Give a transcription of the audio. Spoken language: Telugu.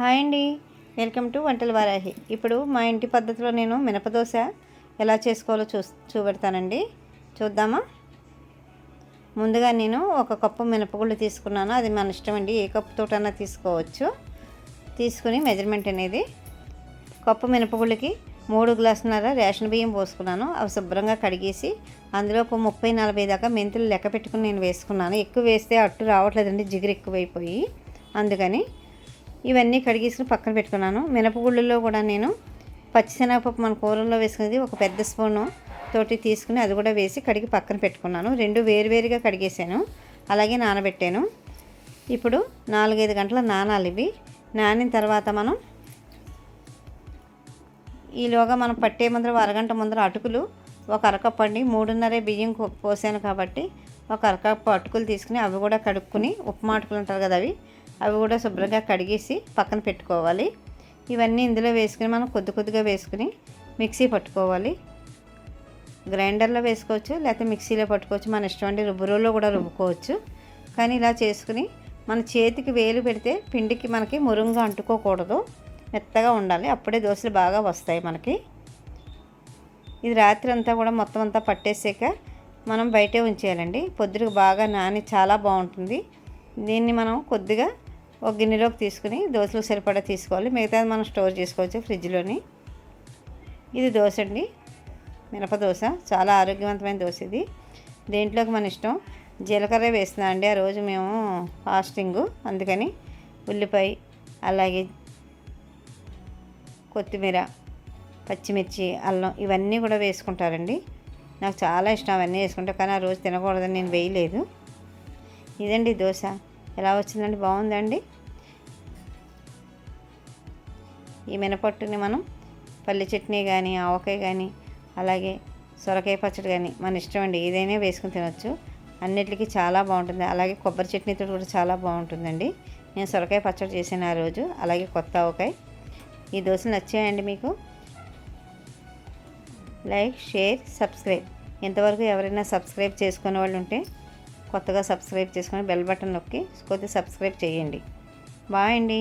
హాయ్ అండి. వెల్కమ్ టు వంటల వారాహి. ఇప్పుడు మా ఇంటి పద్ధతిలో నేను మినపదోశ ఎలా చేసుకోవాలో చూ చూపెడతానండి. చూద్దామా? ముందుగా నేను ఒక కప్పు మినపగుళ్ళు తీసుకున్నాను. అది మన ఇష్టం అండి. ఏ కప్పుతోటన్నా తీసుకోవచ్చు. తీసుకుని మెజర్మెంట్ అనేది. కప్పు మినపగుళ్ళకి మూడు గ్లాసున్నర రేషన్ బియ్యం పోసుకున్నాను. అవి శుభ్రంగా కడిగేసి అందులో ఒక ముప్పై నలభై దాకా మెంతులు లెక్క పెట్టుకుని నేను వేసుకున్నాను. ఎక్కువ వేస్తే అట్టు రావట్లేదండి. జిగురు ఎక్కువైపోయి. అందుకని ఇవన్నీ కడిగేసుకుని పక్కన పెట్టుకున్నాను. మినపగుళ్ళలో కూడా నేను పచ్చిశనగపప్పు మన కూరల్లో వేసుకునేది ఒక పెద్ద స్పూను తోటి తీసుకుని అది కూడా వేసి కడిగి పక్కన పెట్టుకున్నాను. రెండు వేరువేరుగా కడిగేసాను అలాగే నానబెట్టాను. ఇప్పుడు నాలుగైదు గంటల నానాలి ఇవి. నానిన తర్వాత మనం ఈలోగా మనం పట్టే ముందర అరగంట ముందర అటుకులు ఒక అరకప్పు అండి. మూడున్నర బియ్యం పోసాను కాబట్టి ఒక అరకప్పు అటుకులు తీసుకుని అవి కూడా కడుక్కుని ఉప్మా అటుకులు ఉంటారు కదా అవి. అవి కూడా శుభ్రంగా కడిగేసి పక్కన పెట్టుకోవాలి. ఇవన్నీ ఇందులో వేసుకుని మనం కొద్ది కొద్దిగా వేసుకుని మిక్సీ పట్టుకోవాలి. గ్రైండర్లో వేసుకోవచ్చు లేకపోతే మిక్సీలో పట్టుకోవచ్చు. మన ఇష్టం అంటే రుబ్బురోలో కూడా రుబ్బుకోవచ్చు. కానీ ఇలా చేసుకుని మన చేతికి వేలు పెడితే పిండికి మనకి మురుంగా అంటుకోకూడదు. మెత్తగా ఉండాలి. అప్పుడే దోశలు బాగా వస్తాయి మనకి. ఇది రాత్రి అంతా కూడా మొత్తం అంతా పట్టేసాక మనం బయటే ఉంచేయాలండి. పొద్దుకు బాగా నాని చాలా బాగుంటుంది. దీన్ని మనం కొద్దిగా ఒక గిన్నెలోకి తీసుకుని దోశలు సరిపడా తీసుకోవాలి. మిగతాది మనం స్టోర్ చేసుకోవచ్చు ఫ్రిడ్జ్లోని. ఇది దోశ అండి. మినప దోశ. చాలా ఆరోగ్యవంతమైన దోశ ఇది. దేంట్లోకి మన ఇష్టం? జీలకర్ర వేస్తున్నా అండి. ఆ రోజు మేము ఫాస్టింగ్. అందుకని ఉల్లిపాయ అలాగే కొత్తిమీర పచ్చిమిర్చి అల్లం ఇవన్నీ కూడా వేసుకుంటారండి. నాకు చాలా ఇష్టం అవన్నీ వేసుకుంటా. కానీ ఆ రోజు తినకూడదని నేను వేయలేదు. ఇదండి దోశ. ఎలా వచ్చిందండి? బాగుందండి. ఈ మినపట్టుని మనం పల్లి చట్నీ కానీ ఆవకాయ కానీ అలాగే సొరకాయ పచ్చడి కానీ మన ఇష్టం అండి. ఏదైనా వేసుకుని తినొచ్చు. అన్నిటికీ చాలా బాగుంటుంది. అలాగే కొబ్బరి చట్నీతో కూడా చాలా బాగుంటుందండి. నేను సొరకాయ పచ్చడి చేశాను ఆ రోజు. అలాగే కొత్త ఆవకాయ. ఈ దోశలు నచ్చాయండి మీకు? Like share subscribe. ఇంతవరకు ఎవరైనా సబ్స్క్రైబ్ చేసుకునే వాళ్ళు ఉంటే కొత్తగా సబ్స్క్రైబ్ చేసుకొని బెల్ బటన్ నొక్కి కొద్దిగా సబ్స్క్రైబ్ చేయండి. బాయ్ అండి.